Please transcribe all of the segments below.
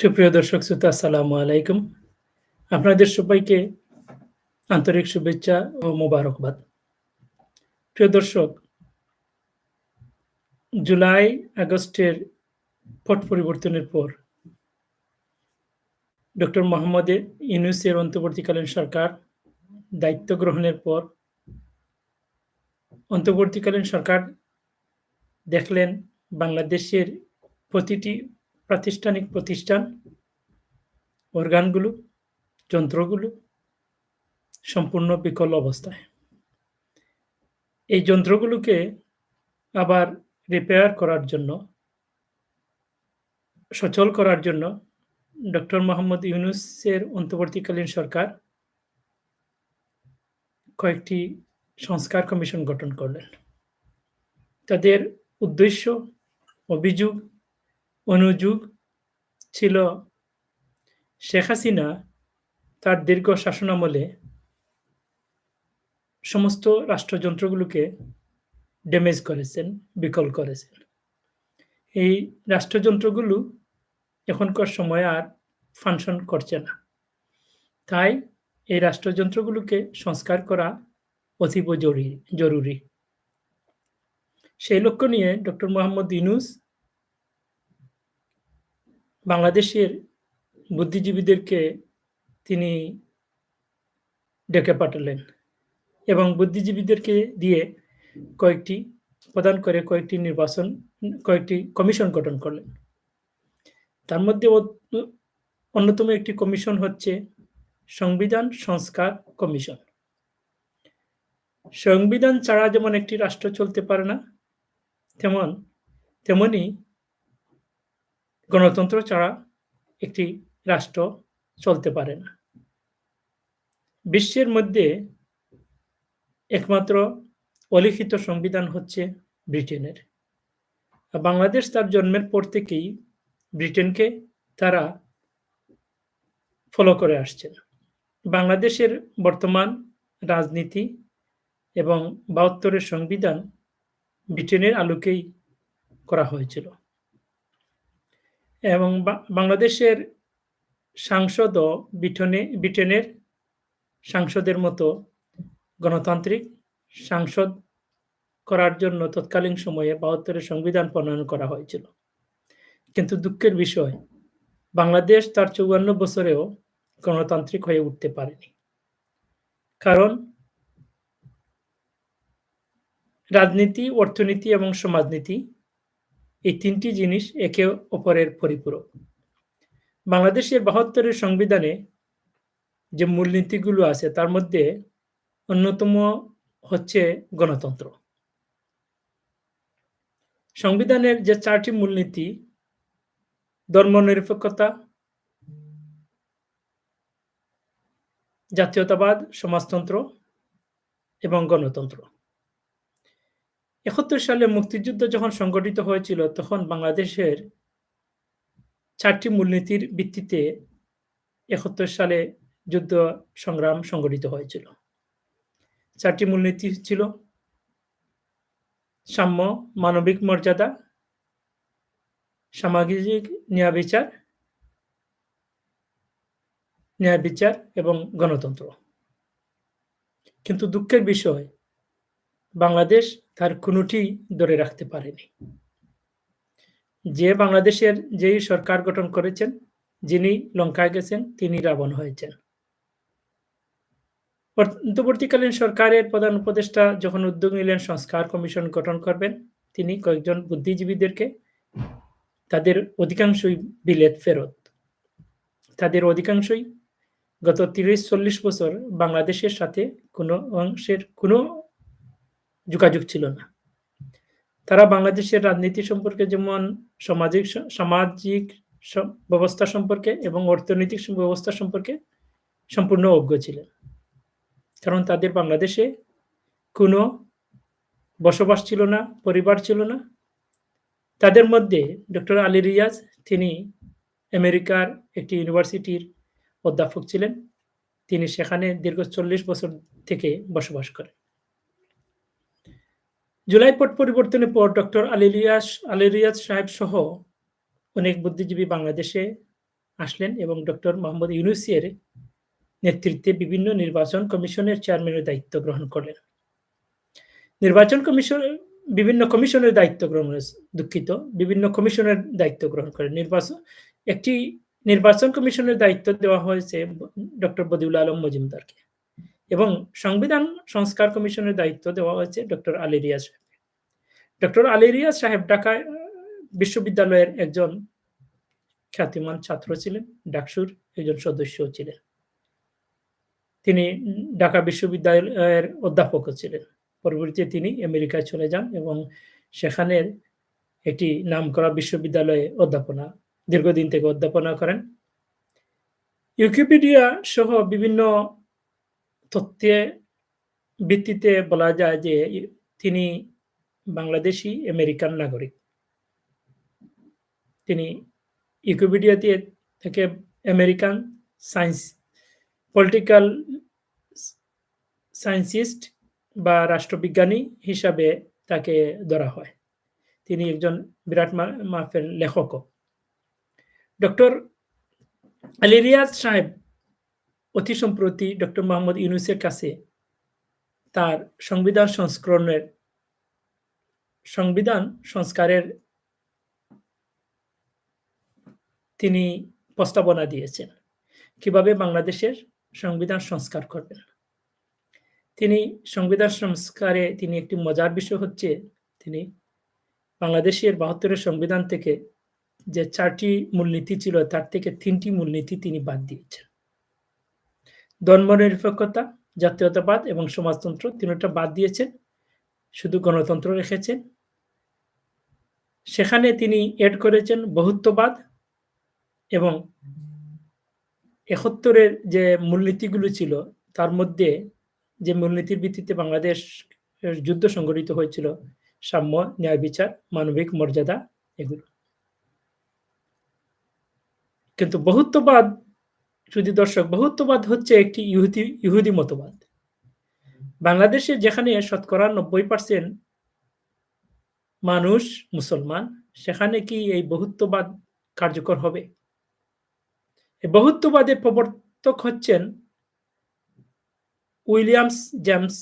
সুপ্রিয় দর্শক শ্রোতা, আসসালামু আলাইকুম। আপনাদের সবাইকে আন্তরিক শুভেচ্ছা ও মোবারকবাদ। প্রিয় দর্শক, জুলাই আগস্টের পট পরিবর্তনের পর ডক্টর মোহাম্মদ ইউনুসের অন্তর্বর্তীকালীন সরকার দায়িত্ব গ্রহণের পর অন্তর্বর্তীকালীন সরকার দেখলেন বাংলাদেশের প্রতিটি প্রাতিষ্ঠানিক প্রতিষ্ঠান, অর্গানগুলো, যন্ত্রগুলো সম্পূর্ণ বিকল অবস্থায়। এই যন্ত্রগুলোকে আবার রিপেয়ার করার জন্য সচল করার জন্য ডক্টর মোহাম্মদ ইউনুসের অন্তর্বর্তীকালীন সরকার কয়েকটি সংস্কার কমিশন গঠন করলেন। তাদের উদ্দেশ্য, অভিযোগ, অনুযোগ ছিল শেখ হাসিনা তার দীর্ঘ শাসনামলে সমস্ত রাষ্ট্রযন্ত্রগুলোকে ড্যামেজ করেছেন, বিকল করেছেন। এই রাষ্ট্রযন্ত্রগুলো এখনকার সময় আর ফাংশন করছে না। তাই এই রাষ্ট্রযন্ত্রগুলোকে সংস্কার করা অতীব জরুরি জরুরি। সেই লক্ষ্য নিয়ে ডক্টর মোহাম্মদ ইউনূস বাংলাদেশের বুদ্ধিজীবীদেরকে তিনি ডেকে পাঠালেন এবং বুদ্ধিজীবীদেরকে দিয়ে কয়েকটি প্রদান করে কয়েকটি নির্বাচন কয়েকটি কমিশন গঠন করলেন। তার মধ্যে অন্যতম একটি কমিশন হচ্ছে সংবিধান সংস্কার কমিশন। সংবিধান ছাড়া যেমন একটি রাষ্ট্র চলতে পারে না, তেমন তেমনি গণতন্ত্র ছাড়া একটি রাষ্ট্র চলতে পারে না। বিশ্বের মধ্যে একমাত্র অলিখিত সংবিধান হচ্ছে ব্রিটেনের। বাংলাদেশ তার জন্মের পর থেকেই ব্রিটেনকে তারা ফলো করে আসছেন। বাংলাদেশের বর্তমান রাজনীতি এবং বাহাত্তরের সংবিধান ব্রিটেনের আলোকেই করা হয়েছিল। এবং বাংলাদেশের সাংসদও বিটনে ব্রিটেনের সাংসদের মতো গণতান্ত্রিক সাংসদ করার জন্য তৎকালীন সময়ে বাহাত্তরের সংবিধান প্রণয়ন করা হয়েছিল। কিন্তু দুঃখের বিষয় বাংলাদেশ তার ৫৪ বছরেও গণতান্ত্রিক হয়ে উঠতে পারেনি। কারণ রাজনীতি, অর্থনীতি এবং সমাজনীতি এই তিনটি জিনিস একে অপরের পরিপূরক। বাংলাদেশের বাহাত্তরের সংবিধানে যে মূলনীতিগুলো আছে তার মধ্যে অন্যতম হচ্ছে গণতন্ত্র। সংবিধানের যে ৪ টি মূলনীতি ধর্মনিরপেক্ষতা জাতীয়তাবাদ, সমাজতন্ত্র এবং গণতন্ত্র। ৭১ সালে মুক্তিযুদ্ধ যখন সংগঠিত হয়েছিল তখন বাংলাদেশের চারটি মূলনীতির ভিত্তিতে ৭১ সালে যুদ্ধ সংগ্রাম সংগঠিত হয়েছিল। চারটি মূলনীতি ছিল সাম্য, মানবিক মর্যাদা, সামাজিক ন্যায় বিচার ন্যায় বিচার এবং গণতন্ত্র। কিন্তু দুঃখের বিষয় বাংলাদেশ তার কোনোটি ধরে রাখতে পারেনি। যে বাংলাদেশের যেই সরকার গঠন করেছেন, যিনি লঙ্কায় গেছেন তিনি রাবণ হয়েছেন। অন্তর্বর্তীকালীন সরকারের প্রধান উপদেষ্টা যখন উদ্যোগ নিলেন সংস্কার কমিশন গঠন করবেন, তিনি কয়েকজন বুদ্ধিজীবীদেরকে তাদের অধিকাংশই বিলেত ফেরত। তাদের অধিকাংশই গত ৩০-৪০ বছর বাংলাদেশের সাথে কোনো অংশের কোনো যোগাযোগ ছিল না। তারা বাংলাদেশের রাজনীতি সম্পর্কে যেমন সামাজিক সামাজিক ব্যবস্থা সম্পর্কে এবং অর্থনৈতিক ব্যবস্থা সম্পর্কে সম্পূর্ণ অজ্ঞ ছিলেন। কারণ তাদের বাংলাদেশে কোনো বসবাস ছিল না, পরিবার ছিল না। তাদের মধ্যে ডক্টর আলী রিয়াজ তিনি আমেরিকার একটি ইউনিভার্সিটির অধ্যাপক ছিলেন। তিনি সেখানে দীর্ঘ ৪০ বছর থেকে বসবাস করেন। জুলাই পট পরিবর্তনের পর ডক্টর আলী রিয়াজ আলী রিয়াজ সাহেব সহ অনেক বুদ্ধিজীবী বাংলাদেশে আসলেন এবং ডক্টর মোহাম্মদ ইউনুসের নেতৃত্বে বিভিন্ন নির্বাচন কমিশনের চেয়ারম্যানের দায়িত্ব গ্রহণ করলেন। নির্বাচন কমিশন, বিভিন্ন কমিশনের দায়িত্ব গ্রহণ দুঃখিত, বিভিন্ন কমিশনের দায়িত্ব গ্রহণ করেন নির্বাচন, একটি নির্বাচন কমিশনের দায়িত্ব দেওয়া হয়েছে ডক্টর বদিউল আলম মজুমদারকে। এবং সংবিধান সংস্কার কমিশনের দায়িত্ব দেওয়া হয়েছে ডক্টর আলী রিয়াজ ডক্টর আলী রিয়াজ সাহেব ঢাকা বিশ্ববিদ্যালয়ের একজন খ্যাতিমান ছাত্র ছিলেন, ডাকসুর একজন সদস্য ছিলেন। তিনি ঢাকা বিশ্ববিদ্যালয়ের অধ্যাপকও ছিলেন। পরবর্তীতে তিনি আমেরিকায় চলে যান এবং সেখানের একটি নাম করা বিশ্ববিদ্যালয়ে অধ্যাপনা, দীর্ঘদিন থেকে অধ্যাপনা করেন। ইউকিপিডিয়া সহ বিভিন্ন তথ্যে ভিত্তিতে বলা যায় যে তিনি বাংলাদেশি আমেরিকান নাগরিক। তিনি ইউকিপিডিয়াতে থেকে আমেরিকান সায়েন্স, পলিটিক্যাল সায়েন্সিস্ট বা রাষ্ট্রবিজ্ঞানী হিসাবে তাকে ধরা হয়। তিনি একজন বিরাট মাপের লেখকও। ডক্টর আলী রিয়াজ সাহেব অতি সম্প্রতি ডক্টর মোহাম্মদ ইউনুসের কাছে তার সংবিধান সংস্করণের, সংবিধান সংস্কারের তিনি প্রস্তাবনা দিয়েছেন কীভাবে বাংলাদেশের সংবিধান সংস্কার করবেন। তিনি সংবিধান সংস্কারে তিনি একটি মজার বিষয় হচ্ছে তিনি বাংলাদেশের বাহাত্তরের সংবিধান থেকে যে চারটি মূলনীতি ছিল তার থেকে তিনটি মূলনীতি তিনি বাদ দিয়েছেন। ধর্মনিরপেক্ষতা, জাতীয়তাবাদ এবং সমাজতন্ত্র তিনটা বাদ দিয়েছেন, শুধু গণতন্ত্র রেখেছেন। সেখানে তিনি এড করেছেন বহুত্ববাদ এবং একাত্তরের যে মূলনীতিগুলো ছিল, তার মধ্যে যে মূলনীতির ভিত্তিতে বাংলাদেশ যুদ্ধ সংগঠিত হয়েছিল, সাম্য, ন্যায় বিচার, মানবিক মর্যাদা, এগুলো। কিন্তু বহুত্ববাদ শুধু দর্শক, বহুত্ববাদ হচ্ছে একটি ইহুদি ইহুদি মতবাদ। বাংলাদেশে যেখানে শতকরা নব্বই পার্সেন্ট মানুষ মুসলমান, সেখানে কি এই বহুত্ববাদ কার্যকর হবে? বহুত্ববাদের প্রবর্তক হচ্ছেন উইলিয়ামস জেমস।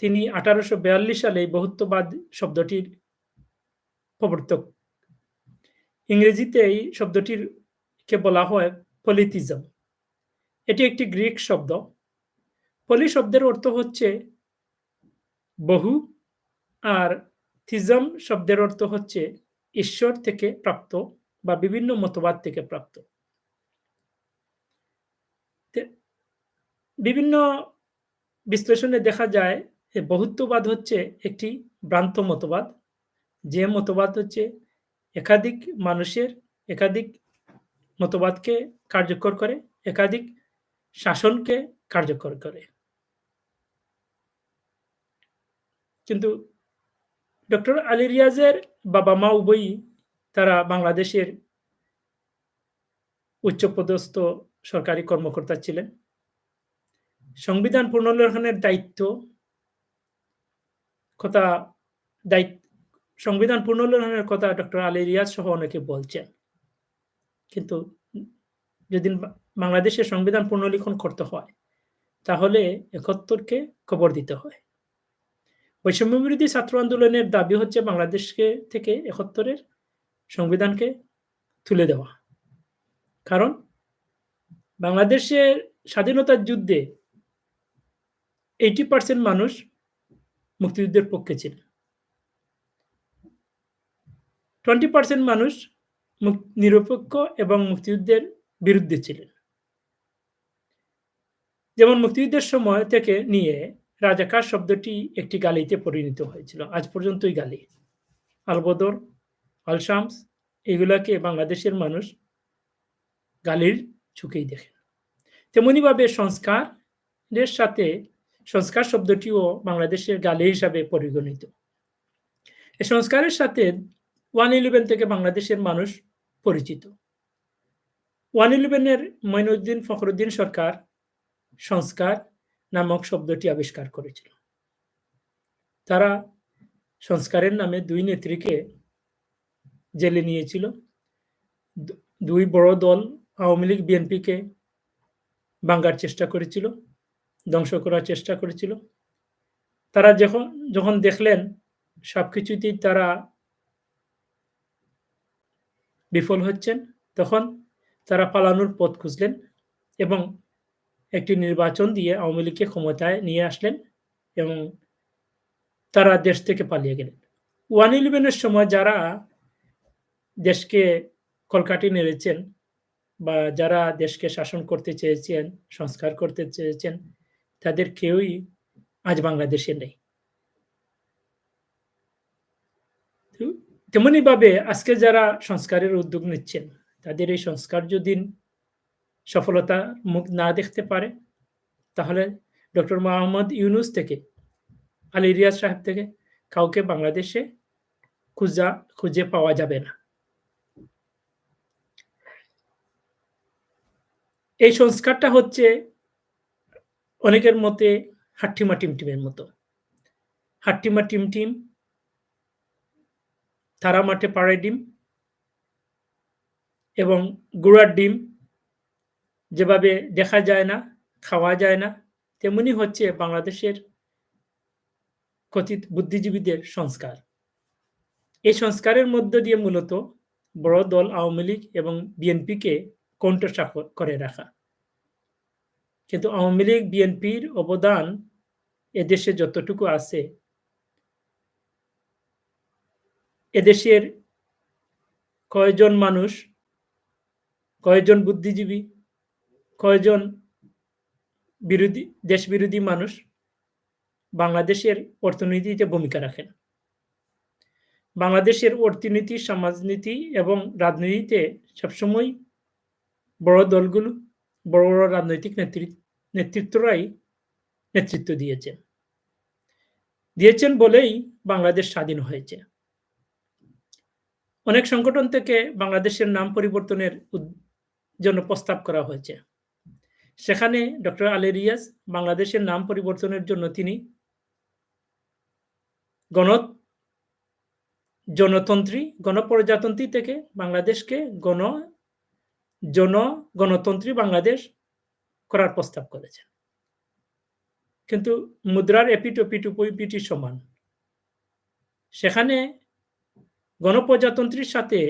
তিনি আঠারোশো বিয়াল্লিশ সালে বহুত্ববাদ শব্দটির প্রবর্তক। ইংরেজিতে এই শব্দটির কে বলা হয় পলিটিজম। এটি একটি গ্রিক শব্দ। পলি শব্দের অর্থ হচ্ছে বহু, আর থিজম শব্দের অর্থ হচ্ছে ঈশ্বর থেকে প্রাপ্ত বা বিভিন্ন মতবাদ থেকে প্রাপ্ত। বিভিন্ন বিশ্লেষণে দেখা যায় যে বহুত্ববাদ হচ্ছে একটি ভ্রান্ত মতবাদ। যে মতবাদ হচ্ছে একাধিক মানুষের একাধিক মতবাদকে কার্যকর করে, একাধিক শাসনকে কার্যকর করে। কিন্তু ডক্টর আলী রিয়াজের বাবা মা উভয়ই তারা বাংলাদেশের উচ্চপদস্থ সরকারি কর্মকর্তা ছিলেন। সংবিধান পুনর্লেখনের দায়িত্ব কথা দায়িত্ব, সংবিধান পুনর্লেখনের কথা ডক্টর আলী রিয়াজ সহ অনেকে বলছেন। কিন্তু যদি বাংলাদেশের সংবিধান পুনর্লিখন করতে হয়, তাহলে একাত্তরকে খবর দিতে হয়। বৈষম্য বিরোধী ছাত্র আন্দোলনের দাবি হচ্ছে বাংলাদেশকে থেকে একাত্তরের সংবিধানকে তুলে দেওয়া। কারণ বাংলাদেশের স্বাধীনতার যুদ্ধে এইটি পার্সেন্ট মানুষ মুক্তিযুদ্ধের পক্ষে ছিলেন টোয়েন্টি পার্সেন্ট মানুষ নিরপেক্ষ এবং মুক্তিযুদ্ধের বিরুদ্ধে ছিলেন। যেমন মুক্তিযুদ্ধের সময় থেকে নিয়ে রাজাকার শব্দটি একটি গালিতে পরিণত হয়েছিল। আজ পর্যন্তই গালি। আলবদর, আলশামস, এগুলাকে বাংলাদেশের মানুষ গালির চুকেই দেখেন। তেমনিভাবে সংস্কারের সাথে সংস্কার শব্দটিও বাংলাদেশের গালি হিসাবে পরিগণিত। এই সংস্কারের সাথে ওয়ান ইলেভেন থেকে বাংলাদেশের মানুষ পরিচিত। ওয়ান ইলেভেনের মঈনুদ্দিন ফখরুদ্দিন সরকার সংস্কার নামক শব্দটি আবিষ্কার করেছিল তারা সংস্কারের নামে দুই নেত্রীকে জেলে নিয়েছিল দুই বড় দল আওয়ামী লীগ বিএনপিকে ভাঙ্গার চেষ্টা করেছিল, ধ্বংস করার চেষ্টা করেছিল। তারা যখন যখন দেখলেন সব কিছুতেই তারা বিফল হচ্ছেন, তখন তারা পালানোর পথ খুঁজলেন এবং একটি নির্বাচন দিয়ে আওয়ামী লীগকে ক্ষমতায় নিয়ে আসলেন এবং তারা দেশ থেকে পালিয়ে গেলেন। ওয়ান ইলেভেনের সময় যারা দেশকে কলকাঠি নেড়েছেন বা যারা দেশকে শাসন করতে চেয়েছেন, সংস্কার করতে চেয়েছেন, তাদের কেউই আজ বাংলাদেশে নেই। তেমনিভাবে আজকে যারা সংস্কারের উদ্যোগ নিচ্ছেন, তাদের এই সংস্কার যদি সফলতা মুখ না দেখতে পারে, তাহলে ডক্টর মোহাম্মদ ইউনুস থেকে, আলী রিয়াজ সাহেব থেকে কাউকে বাংলাদেশে খুঁজা খুঁজে পাওয়া যাবে না। এই সংস্কারটা হচ্ছে অনেকের মতে হাট্টিমা টিমটিমের মতো। হাট্টিমা টিমটিম তারা মাঠে পাড়ায় ডিম এবং গুঁড়ার ডিম যেভাবে দেখা যায় না, খাওয়া যায় না, তেমনি হচ্ছে বাংলাদেশের কথিত বুদ্ধিজীবীদের সংস্কার। এই সংস্কারের মধ্য দিয়ে মূলত বড় দল আওয়ামী লীগ এবং বিএনপিকে কণ্ঠসা করে রাখা। কিন্তু আওয়ামী লীগ, বিএনপির অবদান এদেশে যতটুকু আছে এদেশের কয়জন মানুষ, কয়জন বুদ্ধিজীবী, কয়জন বিরোধী দেশ বিরোধী মানুষ বাংলাদেশের অর্থনীতিতে ভূমিকা রাখেন। বাংলাদেশের অর্থনীতি, সমাজনীতি এবং রাজনীতিতে সবসময় বড় দলগুলো, বড়, বড় রাজনৈতিক নেতৃ নেতৃত্বরাই নেতৃত্ব দিয়েছেন। দিয়েছেন বলেই বাংলাদেশ স্বাধীন হয়েছে। অনেক সংগঠন থেকে বাংলাদেশের নাম পরিবর্তনের জন্য প্রস্তাব করা হয়েছে। সেখানে ডক্টর আলী রিয়াজ বাংলাদেশের নাম পরিবর্তনের জন্য তিনি গণ জনতন্ত্রী, গণপ্রজাতন্ত্রী থেকে বাংলাদেশকে গণ জন গণতন্ত্রী বাংলাদেশ করার প্রস্তাব করেছেন। কিন্তু মুদ্রার এপিঠ ওপিঠ উভয়পিঠই সমান। সেখানে গণপ্রজাতন্ত্রীর সাথে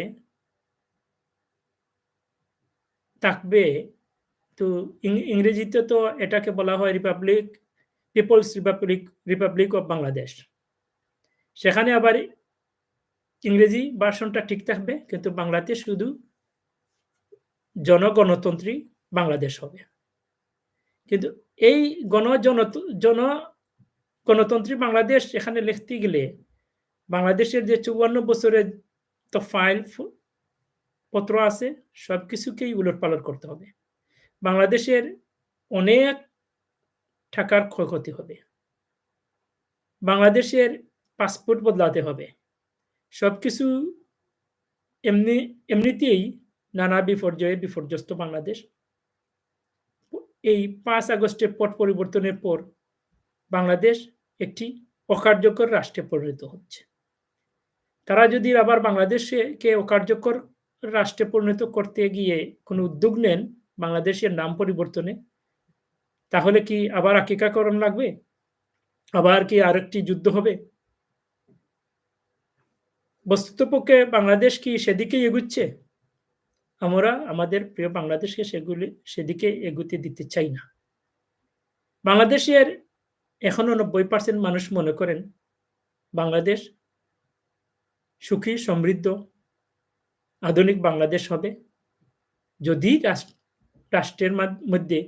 থাকবে তো ইংরেজিতে তো এটাকে বলা হয় republic people's republic republic of Bangladesh. সেখানে আবার ইংরেজি ভার্সনটা ঠিক থাকবে, কিন্তু বাংলাতে শুধু জনগণতন্ত্রী বাংলাদেশ হবে। কিন্তু এই গণ জন, গণতন্ত্রী বাংলাদেশ এখানে লিখতে গেলে বাংলাদেশের যে চুয়ান্ন বছরের তো ফাইল পত্র আছে সব কিছুকেই উলটপালট করতে হবে। বাংলাদেশের অনেক টাকার ক্ষয়ক্ষতি হবে। বাংলাদেশের পাসপোর্ট বদলাতে হবে। সবকিছু এমনি, এমনিতেই নানা বিপর্যয়ে বিপর্যস্ত বাংলাদেশ। এই পাঁচ আগস্টের পট পরিবর্তনের পর বাংলাদেশ একটি অকার্যকর রাষ্ট্রে পরিণত হচ্ছে। তারা যদি আবার বাংলাদেশকে অকার্যকর রাষ্ট্রে পরিণত করতে গিয়ে কোনো উদ্যোগ নেন বাংলাদেশের নাম পরিবর্তনে, তাহলে কি আবার আকিকাকরণ লাগবে? আবার কি আরেকটি যুদ্ধ হবে? বস্তুতপক্ষে বাংলাদেশ কি সেদিকেই এগুচ্ছে? আমরা আমাদের প্রিয় বাংলাদেশকে সেগুলি সেদিকে এগুতে দিতে চাই না। বাংলাদেশের এখনও ৯০% মানুষ মনে করেন বাংলাদেশ সুখী, সমৃদ্ধ, আধুনিক বাংলাদেশ হবে যদি রাষ্ট্রের মধ্যে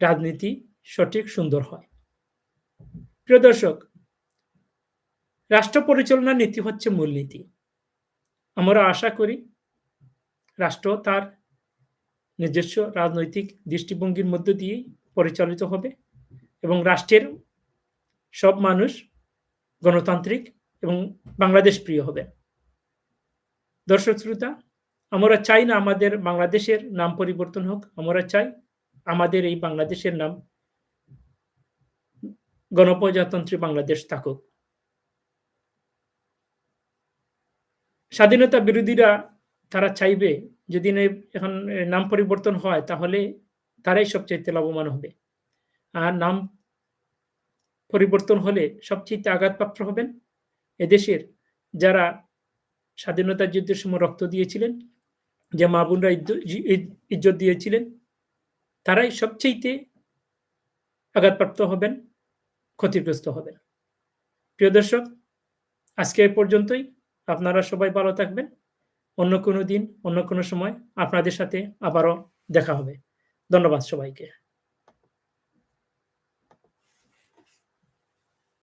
রাজনীতি সঠিক, সুন্দর হয়। প্রিয় দর্শক রাষ্ট্র পরিচালনার নীতি হচ্ছে মূলনীতি। আমরা আশা করি রাষ্ট্র তার নিজস্ব রাজনৈতিক দৃষ্টিভঙ্গির মধ্য দিয়েই পরিচালিত হবে এবং রাষ্ট্রের সব মানুষ গণতান্ত্রিক এবং বাংলাদেশ প্রিয় হবে। দর্শক শ্রোতা আমরা চাই না আমাদের বাংলাদেশের নাম পরিবর্তন হোক। আমরা চাই আমাদের এই বাংলাদেশের নাম গণপ্রজাতন্ত্রী বাংলাদেশ থাকুক। স্বাধীনতা বিরোধীরা তারা চাইবে যদি এখন নাম পরিবর্তন হয় তাহলে তারাই সবচাইতে লাভবান হবে। আর নাম পরিবর্তন হলে সবচাইতে আঘাতপ্রাপ্ত হবেন এদেশের যারা স্বাধীনতা যুদ্ধের সময় রক্ত দিয়েছিলেন, যে মা-বোনরা ইজ্জত দিয়েছিলেন, তারাই সবচেয়েতে আঘাতপ্রাপ্ত হবেন, ক্ষতিগ্রস্ত হবেন। প্রিয় দর্শক, আজকে এ পর্যন্তই। আপনারা সবাই ভালো থাকবেন। অন্য কোনো দিন, অন্য কোনো সময় আপনাদের সাথে আবারও দেখা হবে। ধন্যবাদ সবাইকে।